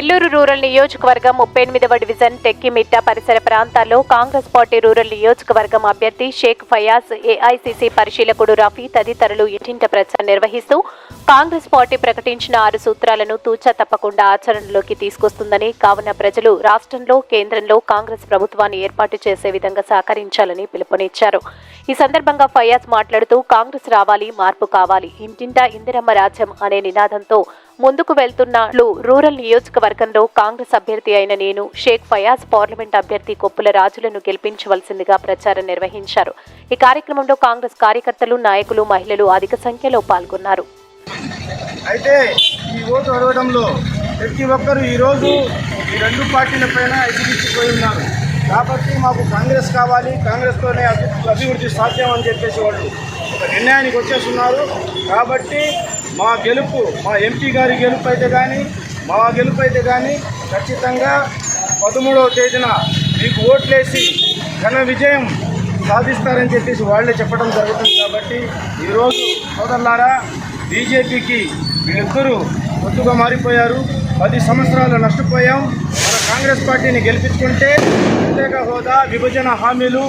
Nellore rural నియోజకవర్గం ముప్పై ఎనిమిదవ డివిజన్ టెక్కిమిట్ట పరిసర ప్రాంతాల్లో కాంగ్రెస్ పార్టీ రూరల్ నియోజకవర్గం అభ్యర్థి షేక్ ఫయాజ్ ఏఐసిసి పరిశీలకుడు రఫీ తదితరులు ఇంటింట ప్రచారం నిర్వహిస్తూ కాంగ్రెస్ పార్టీ ప్రకటించిన ఆరు సూత్రాలను తూచా తప్పకుండా ఆచరణలోకి తీసుకొస్తుందని కావున ప్రజలు రాష్ట్రంలో కేంద్రంలో కాంగ్రెస్ ప్రభుత్వాన్ని ఏర్పాటు చేసే విధంగా సహకరించాలని పిలుపునిచ్చారు. ఈ సందర్భంగా ఫయాజ్ మాట్లాడుతూ కాంగ్రెస్ రావాలి మార్పు కావాలి. ఇంటింటా ఇందిరమ్మ రాజ్యం అనే నినాదంతో ముందుకు వెళ్తున్నట్లు రూరల్ నియోజకవర్గంలో కాంగ్రెస్ అభ్యర్థి అయిన నేను షేక్ ఫయాజ్ పార్లమెంట్ అభ్యర్థి కొప్పుల రాజులను గెలిపించవలసిందిగా ప్రచారం నిర్వహించారు. ఈ కార్యక్రమంలో కాంగ్రెస్ కార్యకర్తలు నాయకులు మహిళలు అధిక సంఖ్యలో పాల్గొన్నారు. అయితే ఈ ఓటు అడగడంలో ప్రతి ఒక్కరూ ఈరోజు ఈ రెండు పార్టీల పైన ఉన్నారు. కాబట్టి మాకు కాంగ్రెస్ కావాలి కాంగ్రెస్తోనే అభివృద్ధి సాధ్యం అని చెప్పేసి వాళ్ళు ఒక నిర్ణయానికి వచ్చేస్తున్నారు. కాబట్టి మా గెలుపు మా ఎంపీ గారి గెలుపు అయితే కానీ మా గెలుపు అయితే కానీ ఖచ్చితంగా పదమూడవ తేదీన మీకు ఓట్లేసి ఘన విజయం సాధిస్తారని చెప్పేసి వాళ్ళే చెప్పడం జరుగుతుంది కాబట్టి ఈరోజు సోదరులారా బీజేపీకి వీళ్ళిద్దరూ పొత్తుగా మారిపోయారు. పది సంవత్సరాలు నష్టపోయాం. కాంగ్రెస్ పార్టీని గెలిపించుకుంటే ప్రత్యేక హోదా విభజన హామీలు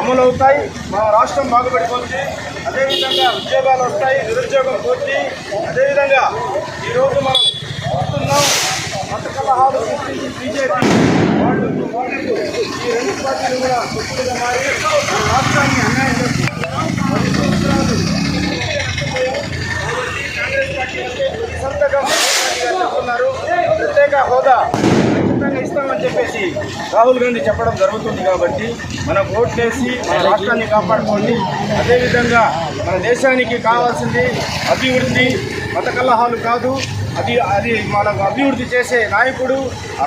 అమలవుతాయి. మా రాష్ట్రం బాగుపడిపోతుంది. అదేవిధంగా ఉద్యోగాలు వస్తాయి నిరుద్యోగం పోతుంది. అదేవిధంగా ఈరోజు మనం చూస్తున్నాం మత కలహాలు సృష్టించి బీజేపీ వాళ్ళు ఈ రెండు పార్టీలు కూడా పొత్తులుగా మారి రాష్ట్రాన్ని అన్యాయం చేస్తున్నారు పది సంవత్సరాలు కాంగ్రెస్ పార్టీ సంతకం ప్రత్యేక హోదా. ఇస్తామని చెప్పేసి రాహుల్ గాంధీ చెప్పడం జరుగుతుంది కాబట్టి మన ఓట్లేసి మన రాష్ట్రాన్ని కాపాడుకోండి. అదేవిధంగా మన దేశానికి కావాల్సింది అభివృద్ధి మత కలహాలు కాదు అది అది మనకు అభివృద్ధి చేసే నాయకుడు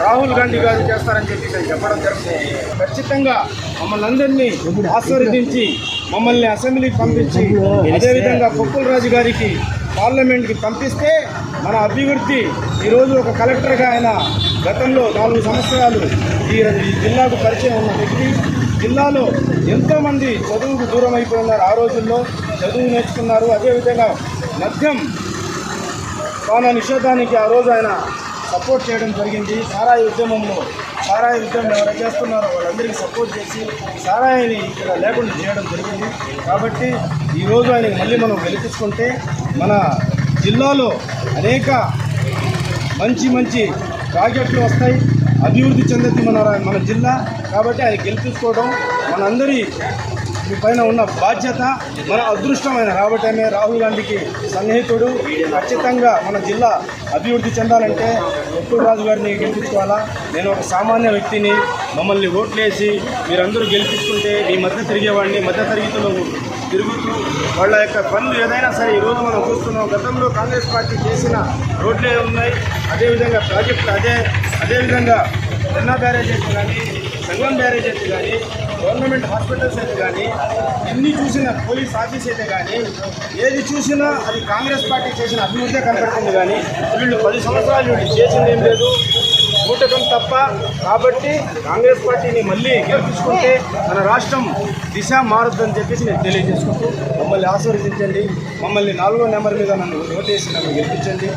రాహుల్ గాంధీ గారు చేస్తారని చెప్పి నేను చెప్పడం జరుగుతుంది ఖచ్చితంగా మమ్మల్ని అందరినీ ఆశీర్వదించి మమ్మల్ని అసెంబ్లీకి పంపించి అదేవిధంగా కొప్పుల రాజు గారికి పార్లమెంట్కి పంపిస్తే మన అభివృద్ధి ఈరోజు ఒక కలెక్టర్గా ఆయన గతంలో నాలుగు సంవత్సరాలు ఈ జిల్లాకు పరిచయం ఉన్న వ్యక్తి. జిల్లాలో ఎంతోమంది చదువుకు దూరం అయిపోయినారు ఆ రోజుల్లో. చదువు నేర్చుకున్నారు. అదేవిధంగా మద్యం పాన నిషేధానికి ఆ రోజు ఆయన సపోర్ట్ చేయడం జరిగింది. సారాయి ఉద్యమంలో సారాయి ఉద్యమం ఎవరు చేస్తున్నారో వాళ్ళందరికీ సపోర్ట్ చేసి సారాయిని ఇక్కడ లేకుండా చేయడం జరిగింది. కాబట్టి ఈరోజు ఆయన మళ్ళీ మనం గెలిపించుకుంటే మన జిల్లాలో అనేక మంచి మంచి ప్రాజెక్టులు వస్తాయి. అభివృద్ధి చెందుతుంది మన మన జిల్లా. కాబట్టి ఆయన గెలిపించుకోవడం మనందరి మీ పైన ఉన్న బాధ్యత మన అదృష్టమైన రాబట్టమే రాహుల్ గాంధీకి సన్నిహితుడు. ఖచ్చితంగా మన జిల్లా అభివృద్ధి చెందాలంటే ఒక్కూరు రాజు గారిని గెలిపించుకోవాలా? నేను ఒక సామాన్య వ్యక్తిని మమ్మల్ని ఓట్లేసి మీరందరూ గెలిపించుకుంటే మీ మధ్య తిరిగేవాడిని మధ్య తరగతిలో తిరుగుతూ వాళ్ళ యొక్క పనులు ఏదైనా సరే ఈరోజు మనం చూస్తున్నాం. గతంలో కాంగ్రెస్ పార్టీ చేసిన రోడ్లే ఉన్నాయి. అదేవిధంగా ప్రాజెక్టులు అదే అదేవిధంగా అన్నా బ్యారేజ్ అయితే కానీ సంగం బ్యారేజ్ అయితే కానీ గవర్నమెంట్ హాస్పిటల్స్ అయితే కానీ ఎన్ని చూసినా పోలీస్ ఆఫీస్ అయితే కానీ ఏది చూసినా అది కాంగ్రెస్ పార్టీ చేసిన అభివృద్ధి కనపడుతుంది కానీ వీళ్ళు పది సంవత్సరాలు వీళ్ళు చేసింది ఏం లేదు. కూటకం తప్ప కాబట్టి కాంగ్రెస్ పార్టీని మళ్ళీ గెలిపించుకుంటే మన రాష్ట్రం దిశ మారుద్దని చెప్పేసి నేను తెలియజేసుకుంటూ మమ్మల్ని ఆశీర్వదించండి. మమ్మల్ని నాలుగో నెంబర్ మీద నన్ను ఓటేసి నన్ను గెలిపించండి.